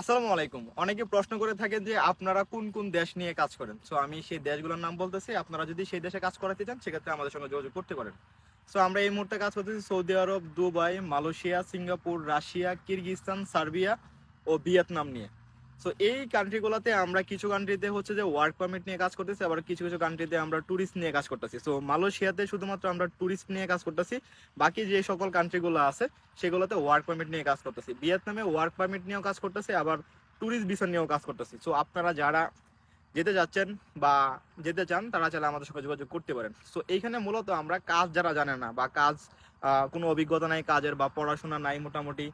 আসসালামু আলাইকুম। অনেকে প্রশ্ন করে থাকেন যে আপনারা কোন কোন দেশ নিয়ে কাজ করেন? সো আমি সেই দেশগুলোর নাম বলতেছি। আপনারা যদি সেই দেশে কাজ করাতে চান, সেক্ষেত্রে আমাদের সঙ্গে যোগাযোগ করতে পারেন। সো আমরা এই মুহূর্তে কাজ করতেছি Saudi Arab, Dubai, Malaysia, Singapore, Russia Kyrgyzstan Serbia ও ভিয়েতনাম নিয়ে। সো এই কান্ট্রিগুলোতে আমরা কিছু কান্ট্রিতে হচ্ছে যে ওয়ার্ক পারমিট নিয়ে কাজ করতেছি, আবার কিছু কিছু কান্ট্রিতে আমরা ট্যুরিস্ট নিয়ে কাজ করতেছি। সো মালয়েশিয়াতে শুধুমাত্র আমরা ট্যুরিস্ট নিয়ে কাজ করতেছি, বাকি যে সকল কান্ট্রিগুলো আছে, সেগুলোতে ওয়ার্ক পারমিট নিয়ে কাজ করতেছি। ভিয়েতনামে ওয়ার্ক পারমিট নিয়েও কাজ করতেছি, আবার ট্যুরিস্ট ভিসা নিয়েও কাজ করতেছি। সো আপনারা যারা যেতে যাচ্ছেন বা যেতে চান, তারা চাইলে আমাদের সঙ্গে যোগাযোগ করতে পারেন। সো এইখানে মূলত আমরা কাজ যারা জানে না বা কাজ কোনো অভিজ্ঞতা নাই কাজের বা পড়াশোনা নাই মোটামুটি,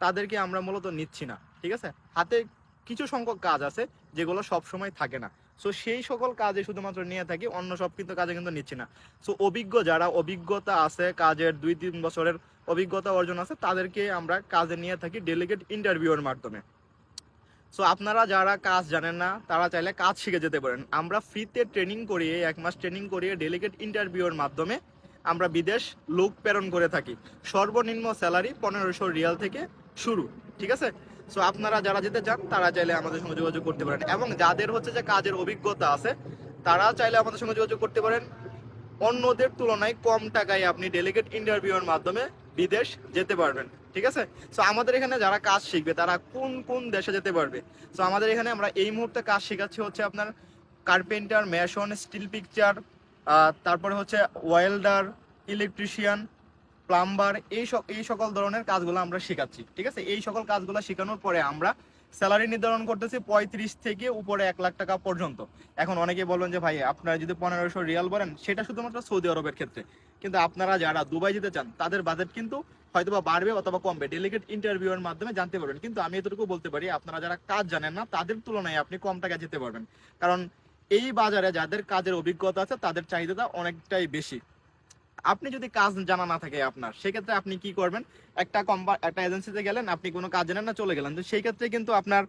তাদেরকে আমরা মূলত নিচ্ছি না, ঠিক আছে? হাতে কিছু সংখ্যক কাজ আছে যেগুলো সব সময় থাকে না। সো সেই সকল কাজে শুধুমাত্র নিয়ে থাকি, অন্য সব কিন্তু কাজে কিন্তু নিচ্ছি না। সো অভিজ্ঞ যারা অভিজ্ঞতা আছে কাজের দুই তিন বছরের অভিজ্ঞতা অর্জন আছে, তাদেরকে আমরা কাজে নিয়ে থাকি ডেলিগেট ইন্টারভিউয়ের মাধ্যমে। সো আপনারা যারা কাজ জানেন না, তারা চাইলে কাজ শিখে যেতে পারেন। আমরা ফ্রিতে ট্রেনিং করিয়ে, এক মাস ট্রেনিং করিয়ে ডেলিগেট ইন্টারভিউয়ের মাধ্যমে আমরা বিদেশ লোক প্রেরণ করে থাকি। সর্বনিম্ন স্যালারি পনেরোশো রিয়াল থেকে শুরু, ঠিক আছে? সো আপনারা যারা যেতে চান, তারা চাইলে আমাদের সঙ্গে যোগাযোগ করতে পারেন। এবং যাদের হচ্ছে যে কাজের অভিজ্ঞতা আছে, তারা চাইলে আমাদের সঙ্গে যোগাযোগ করতে পারেন। অন্যদের তুলনায় কম টাকায় আপনি ডেলিগেট ইন্টারভিউয়ের মাধ্যমে বিদেশ যেতে পারবেন, ঠিক আছে? সো আমাদের এখানে যারা কাজ শিখবে, তারা কোন কোন দেশে যেতে পারবে? সো আমাদের এখানে আমরা এই মুহূর্তে কাজ শেখাচ্ছি হচ্ছে আপনার কার্পেন্টার মেশন স্টিল পিকচার তারপরে হচ্ছে ওয়েল্ডার ইলেকট্রিশিয়ান প্লাম্বার, এই এই সকল ধরনের কাজগুলো আমরা শেখাচ্ছি, ঠিক আছে? এই সকল কাজগুলো শেখানোর পরে আমরা স্যালারি নির্ধারণ করতেছি পঁয়ত্রিশ থেকে উপরে এক লাখ টাকা পর্যন্ত। এখন অনেকে বলবেন যে, ভাই, আপনারা যদি পনেরোশো রিয়াল বলেন সেটা শুধুমাত্র সৌদি আরবের ক্ষেত্রে। কিন্তু আপনারা যারা দুবাই যেতে চান, তাদের বাজেট কিন্তু হয়তো বা বাড়বে অথবা কমবে। ডেলিগেট ইন্টারভিউয়ের মাধ্যমে জানতে পারবেন। কিন্তু আমি এতটুকু বলতে পারি, আপনারা যারা কাজ জানেন না, তাদের তুলনায় আপনি কম টাকা যেতে পারবেন। কারণ এই বাজারে যাদের কাজের অভিজ্ঞতা আছে, তাদের চাহিদাটা অনেকটাই বেশি। আপনি যদি কাজ জানা না থাকে আপনার, সেক্ষেত্রে আপনি কি করবেন? একটা কম্পা একটা এজেন্সিতে গেলেন, আপনি কোনো কাজ জানেন না, চলে গেলেন। তো সেই ক্ষেত্রে কিন্তু আপনার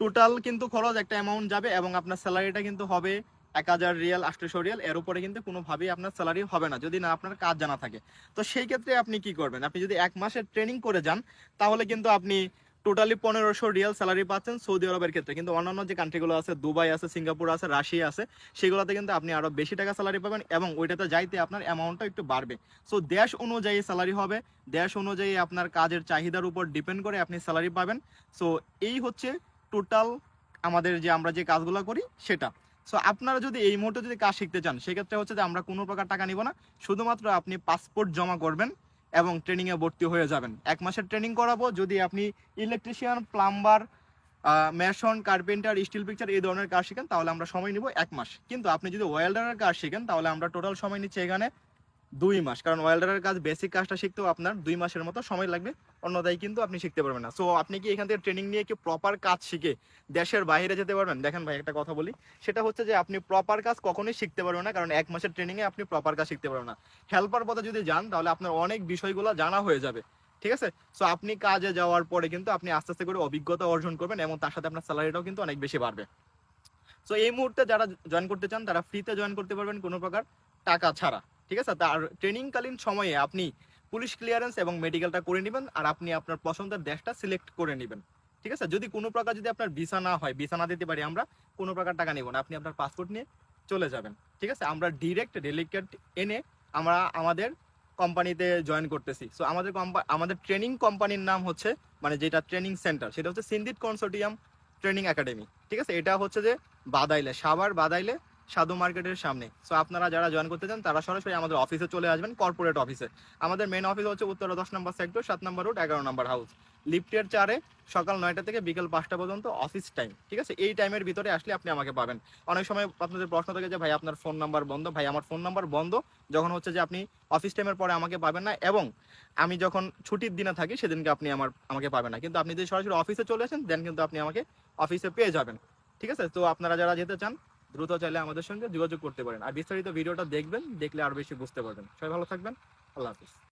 টোটাল কিন্তু খরচ একটা অ্যামাউন্ট যাবে এবং আপনার স্যালারিটা কিন্তু হবে এক হাজার রিয়াল আটশোশো রিয়াল। এর উপরে কিন্তু কোনোভাবেই আপনার স্যালারি হবে না, যদি না আপনার কাজ জানা থাকে। তো সেই ক্ষেত্রে আপনি কি করবেন? আপনি যদি এক মাসের ট্রেনিং করে যান, তাহলে কিন্তু আপনি টোটালি পনেরোশো রিয়াল স্যালারি পাচ্ছেন সৌদি আরবের ক্ষেত্রে। কিন্তু অন্যান্য যে কান্ট্রিগুলো আছে, দুবাই আছে, সিঙ্গাপুর আছে, রাশিয়া আছে, সেগুলোতে কিন্তু আপনি আরও বেশি টাকা স্যালারি পাবেন এবং ওইটাতে যাইতে আপনার অ্যামাউন্টটা একটু বাড়বে। সো দেশ অনুযায়ী স্যালারি হবে। দেশ অনুযায়ী আপনার কাজের চাহিদার উপর ডিপেন্ড করে আপনি স্যালারি পাবেন। সো এই হচ্ছে টোটাল আমাদের যে আমরা যে কাজগুলো করি, সেটা। সো আপনারা যদি এই মুহূর্তে যদি কাজ শিখতে চান, সেক্ষেত্রে হচ্ছে যে আমরা কোনো প্রকার টাকা নিব না। শুধুমাত্র আপনি পাসপোর্ট জমা করবেন। এবং ট্রেনিংয়ে ভর্তি হয়ে যাবেন। এক মাসের ট্রেনিং করাবো, যদি আপনি electrician plumber mason carpenter steel fixer এই ধরনের কাজ শিখেন, তাহলে আমরা সময় নিব এক মাস। কিন্তু আপনি যদি ওয়েল্ডারের কাজ শিখেন, তাহলে আমরা টোটাল সময় নিচ্ছি এখানে দুই মাস। কারণ ওয়েল্ডারের কাজ বেসিক কাজটা শিখতেও আপনার দুই মাসের মতো সময় লাগবে অন্যদায় কিন্তু আপনি শিখতে পারবেন না। সো আপনি কি এখান থেকে ট্রেনিং নিয়ে কি প্রপার কাজ শিখে দেশের বাইরে যেতে পারবেন? দেখেন ভাই, একটা কথা বলি। সেটা হচ্ছে যে আপনি প্রপার কাজ কখনোই শিখতে পারবেন না, কারণ এক মাসের ট্রেনিংয়ে আপনি প্রপার কাজ শিখতে পারবেন না। হেল্পার পথে যদি যান, তাহলে আপনার অনেক বিষয়গুলো জানা হয়ে যাবে। ঠিক আছে? সো আপনি কাজে যাওয়ার পরে কিন্তু আপনি আস্তে আস্তে করে অভিজ্ঞতা অর্জন করবেন এবং তার সাথে আপনার স্যালারিটাও কিন্তু অনেক বেশি বাড়বে। সো এই মুহূর্তে যারা জয়েন করতে চান, তারা ফ্রিতে জয়েন করতে পারবেন কোনো প্রকার টাকা ছাড়া। ঠিক আছে? তার ট্রেনিংকালীন সময়ে আপনি পুলিশ ক্লিয়ারেন্স এবং মেডিকেলটা করে নেবেন আর আপনি আপনার পছন্দের দেশটা সিলেক্ট করে নেবেন। ঠিক আছে? যদি কোনো প্রকার যদি আপনার ভিসা না হয় ভিসা না দিতে পারি আমরা, কোনো প্রকার টাকা নেব না। আপনি আপনার পাসপোর্ট নিয়ে চলে যাবেন। ঠিক আছে? আমরা ডিরেক্ট ডেলিকেট এনে আমরা আমাদের কোম্পানিতে জয়েন করতেছি। সো আমাদের আমাদের ট্রেনিং কোম্পানির নাম হচ্ছে মানে যেটা ট্রেনিং সেন্টার সেটা হচ্ছে সিন্দিট কনসোর্টিয়াম ট্রেনিং একাডেমি ঠিক আছে? এটা হচ্ছে যে বাদাইলে, সাভার বাদাইলে সাধু মার্কেটের সামনে। সো আপনারা যারা জয়েন করতে চান, তারা সরাসরি আমাদের অফিসে চলে আসবেন কর্পোরেট অফিসে আমাদের মেন অফিস হচ্ছে উত্তর দশ নম্বর সেক্টর সাত নম্বর রোড এগারো নম্বর হাউস লিফটের চারে সকাল নয়টা থেকে বিকেল পাঁচটা পর্যন্ত অফিস টাইম ঠিক আছে? এই টাইমের ভিতরে আসলে আপনি আমাকে পাবেন। অনেক সময় আপনাদের প্রশ্ন থাকে যে, ভাই, আপনার ফোন নাম্বার বন্ধ? ভাই, আমার ফোন নাম্বার বন্ধ। যখন হচ্ছে যে আপনি অফিস টাইমের পরে আমাকে পাবেন না, এবং আমি যখন ছুটির দিনে থাকি, সেদিনকে আপনি আমার, আমাকে পাবেন না। কিন্তু আপনি যদি সরাসরি অফিসে চলে আসেন দেন কিন্তু আপনি আমাকে অফিসে পেয়ে যাবেন। ঠিক আছে? তো আপনারা যারা যেতে চান দ্রুত চাইলে আমাদের সঙ্গে যোগাযোগ করতে পারেন। আর বিস্তারিত ভিডিওটা দেখবেন, দেখলে আরও বেশি বুঝতে পারবেন। সবাই ভালো থাকবেন। আল্লাহ হাফিজ।